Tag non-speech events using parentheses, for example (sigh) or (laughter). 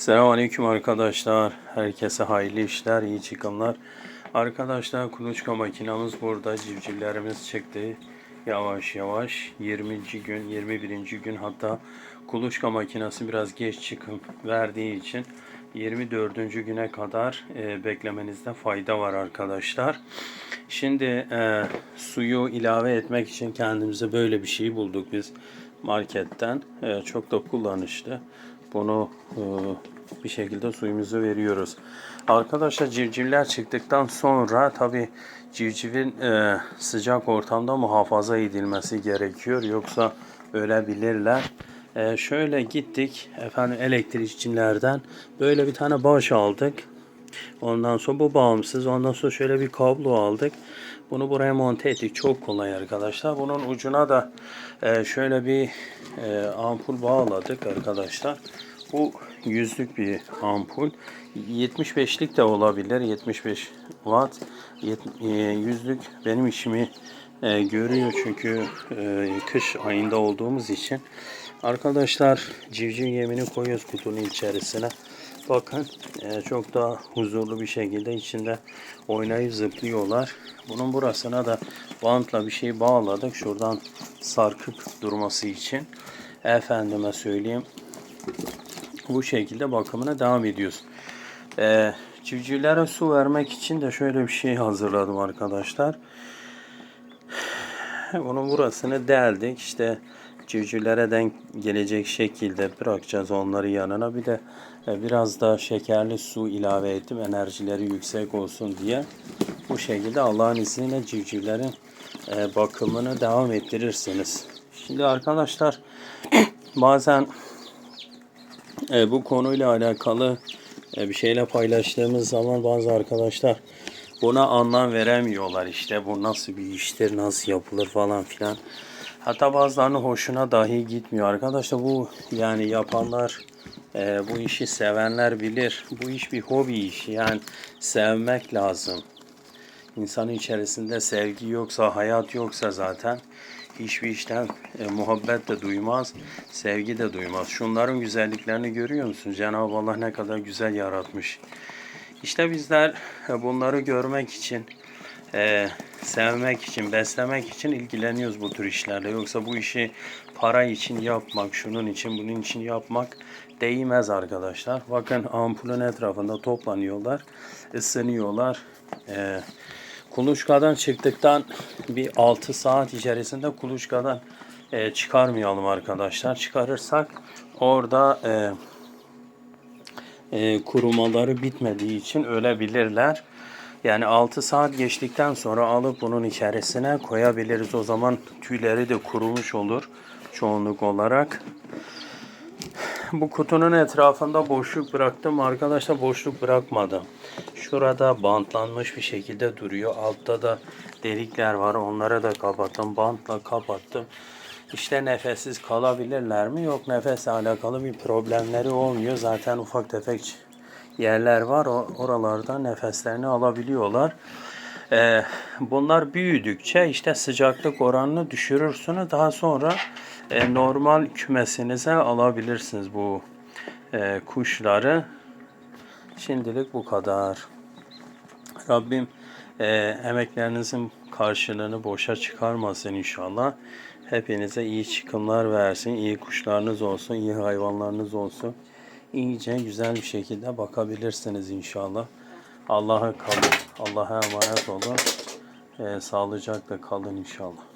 Selamünaleyküm arkadaşlar. Herkese hayırlı işler, iyi çıkımlar. Arkadaşlar kuluçka makinamız burada. Civcivlerimiz çıktı. Yavaş yavaş 20. gün, 21. gün hatta kuluçka makinesi biraz geç çıkım verdiği için 24. güne kadar e, beklemenizde fayda var arkadaşlar. Şimdi e, suyu ilave etmek için kendimize böyle bir şey bulduk biz marketten. E, çok da kullanışlı. Bunu e, bir şekilde suyumuzu veriyoruz. Arkadaşlar civcivler çıktıktan sonra tabi civcivin e, sıcak ortamda muhafaza edilmesi gerekiyor. Yoksa ölebilirler. E, şöyle gittik efendim elektrikçilerden böyle bir tane baş aldık. Ondan sonra bu bağımsız. Ondan sonra şöyle bir kablo aldık. Bunu buraya monte ettik. Çok kolay arkadaşlar. Bunun ucuna da e, şöyle bir e, ampul bağladık arkadaşlar. Bu yüzlük bir ampul. 75'lik de olabilir. 75 watt. E, yüzlük benim işimi görüyor çünkü kış ayında olduğumuz için. Arkadaşlar civciv yemini koyuyoruz kutunun içerisine. Bakın e, çok daha huzurlu bir şekilde içinde oynayıp zıplıyorlar. Bunun burasına da bantla bir şey bağladık. Şuradan sarkıp durması için. Efendime söyleyeyim. Bu şekilde bakımına devam ediyoruz. E, civcivlere su vermek için de şöyle bir şey hazırladım arkadaşlar. Bunun burasını deldik. İşte civcivlere denk gelecek şekilde bırakacağız onları yanına. Bir de e, biraz da şekerli su ilave ettim. Enerjileri yüksek olsun diye. Bu şekilde Allah'ın izniyle civcivlerin e, bakımını devam ettirirsiniz. Şimdi arkadaşlar (clears throat) bazen e, bu konuyla alakalı bir şeyle paylaştığımız zaman bazı arkadaşlar buna anlam veremiyorlar işte bu nasıl bir iştir nasıl yapılır falan filan. Hatta bazılarının hoşuna dahi gitmiyor arkadaşlar bu yani yapanlar e, bu işi sevenler bilir bu iş bir hobi işi yani sevmek lazım. İnsanın içerisinde sevgi yoksa, hayat yoksa zaten hiçbir işten e, muhabbet de duymaz, sevgi de duymaz. Şunların güzelliklerini görüyor musun? Cenab-ı Allah ne kadar güzel yaratmış. İşte bizler e, bunları görmek için, e, sevmek için, beslemek için ilgileniyoruz bu tür işlerle. Yoksa bu işi para için yapmak, şunun için, bunun için yapmak değmez arkadaşlar. Bakın ampulün etrafında toplanıyorlar, ısınıyorlar. E, Kuluçkadan çıktıktan bir 6 saat içerisinde kuluçkadan e, çıkarmayalım arkadaşlar. Çıkarırsak orada e, e, kurumaları bitmediği için ölebilirler. Yani 6 saat geçtikten sonra alıp bunun içerisine koyabiliriz. O zaman tüyleri de kurumuş olur çoğunluk olarak. Bu kutunun etrafında boşluk bıraktım. Arkadaşlar boşluk bırakmadım. Şurada bantlanmış bir şekilde duruyor. Altta da delikler var. Onlara da kapattım. Bantla kapattım. İşte nefessiz kalabilirler mi? Yok nefesle alakalı bir problemleri olmuyor. Zaten ufak tefek yerler var. Oralarda nefeslerini alabiliyorlar. Ee, bunlar büyüdükçe işte sıcaklık oranını düşürürsünüz. Daha sonra e, normal kümesinize alabilirsiniz bu e, kuşları. Şimdilik bu kadar. Rabbim e, emeklerinizin karşılığını boşa çıkarmasın inşallah. Hepinize iyi çıkımlar versin, iyi kuşlarınız olsun, iyi hayvanlarınız olsun. İyice güzel bir şekilde bakabilirsiniz inşallah. Allah'a kalın, Allah'a emanet olun. E, sağlıcakla kalın inşallah.